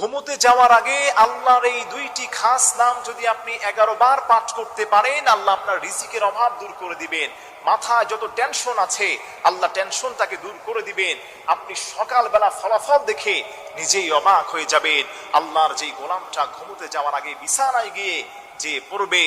ঘুমোতে যাওয়ার আগে আল্লাহর এই দুইটি খাস নাম যদি আপনি এগারো বার পাঠ করতে পারেন, আল্লাহ আপনার রিজিকের অভাব দূর করে দিবেন। মাথায় যত টেনশন আছে, আল্লাহ টেনশন তাকে দূর করে দিবেন। আপনি সকালবেলা ফলাফল দেখে নিজেই অবাক হয়ে যাবেন। আল্লাহর যেই গোলামটা ঘুমোতে যাওয়ার আগে বিছানায় গিয়ে যে পড়বে,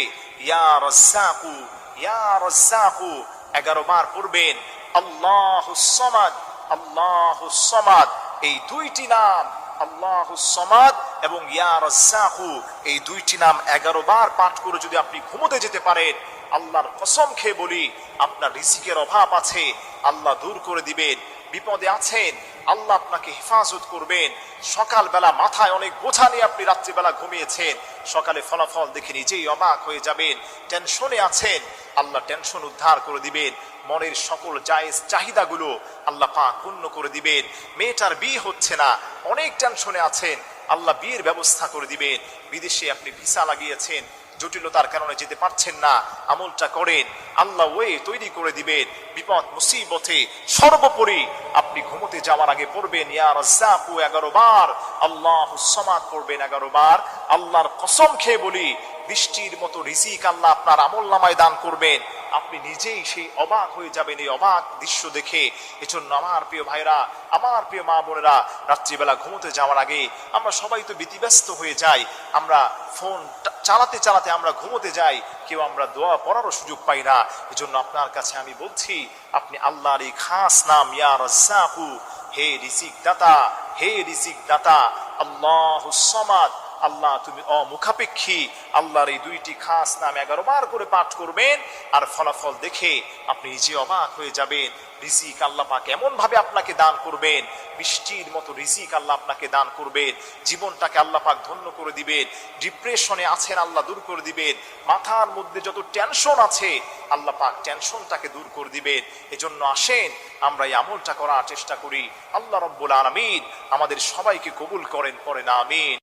ইয়া রজ্জাকু ইয়া রজ্জাকু, এগারো বার পড়বেন, আল্লাহ সমাদ আল্লাহ সমাদ। এই দুইটি নাম আল্লাহ সমাদ এবং ইয়া রাজ্জাকু, এই দুইটি নাম এগারো বার পাঠ করে যদি আপনি ঘুমোতে যেতে পারেন, আল্লাহর কসম খেয়ে বলি, আপনার রিজিকের অভাব আছে, আল্লাহ দূর করে দিবেন, বিপদে আছেন আল্লাহ আপনাকে হেফাজত করবেন। সকালবেলা মাথায় অনেক বোঝা নিয়ে আপনি রাত্রিবেলা ঘুমিয়েছেন। সকালে ফলাফল দেখে নিজেই অবাক হয়ে যাবেন। টেনশনে আছেন। আল্লাহ টেনশন উদ্ধার করে দিবেন। মনের সকল জায়েজ চাহিদাগুলো আল্লাহ পাক পূর্ণ করে দিবেন। মেয়েটার বিয়ে হচ্ছে না। অনেক টেনশনে আছেন। আল্লাহ বিয়ের ব্যবস্থা করে দিবেন। বিদেশে আপনি ভিসা লাগিয়েছেন। জটিলতার কারণে যেতে পারছেন না। আমলটা করেন। আল্লাহ ওয়ে তৈরি করে দিবেন। বিপদ, মুসিবতে সর্বোপরি আপনি ঘুমোতে যাওয়ার আগে পড়বেন। ইয়া রাজ্জাকু এগারো বার। আল্লাহ সমাদ পড়বেন এগারো বার। আল্লাহর কসম খেয়ে বলি, বৃষ্টির মতো রিজিক আল্লাহ আপনার আমল নামায় দান করবেন। আপনি নিজেই সেই অবাক হয়ে যাবেন এই অবাক দৃশ্য দেখে। এজন্য আমার প্রিয় ভাইরা, আমার প্রিয় মা বোনেরা, রাত্রিবেলা ঘুমোতে যাওয়ার আগে আমরা সবাই তো ব্যতিব্যস্ত হয়ে যাই। আমরা ফোন চালাতে চালাতে আমরা ঘুমোতে যাই, কেউ আমরা দোয়া পড়ারও সুযোগ পাই না। এই জন্য আপনার কাছে আমি বলছি, আপনি আল্লাহর এই খাস নাম, ইয়া রাজ্জাকু, হে রিজিক দাতা হে রিজিক দাতা আল্লাহ সমাদ। আল্লাহ, তুমি অমুখাপেক্ষী। আল্লাহর এই দুইটি খাস নাম এগারো বার করে পাঠ করবেন আর ফলাফল দেখে আপনি নিজে অবাক হয়ে যাবেন। রিজিক আল্লাহ পাক এমন ভাবে আপনাকে দান করবেন, বৃষ্টির মতো রিজিক আল্লাহ আপনাকে দান করবেন, জীবনটাকে আল্লাহ পাক ধন্য করে দিবেন, ডিপ্রেশনে আছেন আল্লাহ দূর করে দিবেন, মাথার মধ্যে যত টেনশন আছে আল্লাহ পাক টেনশনটাকে দূর করে দিবেন। এজন্য আসেন, আমরা এই আমলটা করার চেষ্টা করি। আল্লাহ রব্বুল আলমিন আমাদের সবাইকে কবুল করেন করেন আমিন।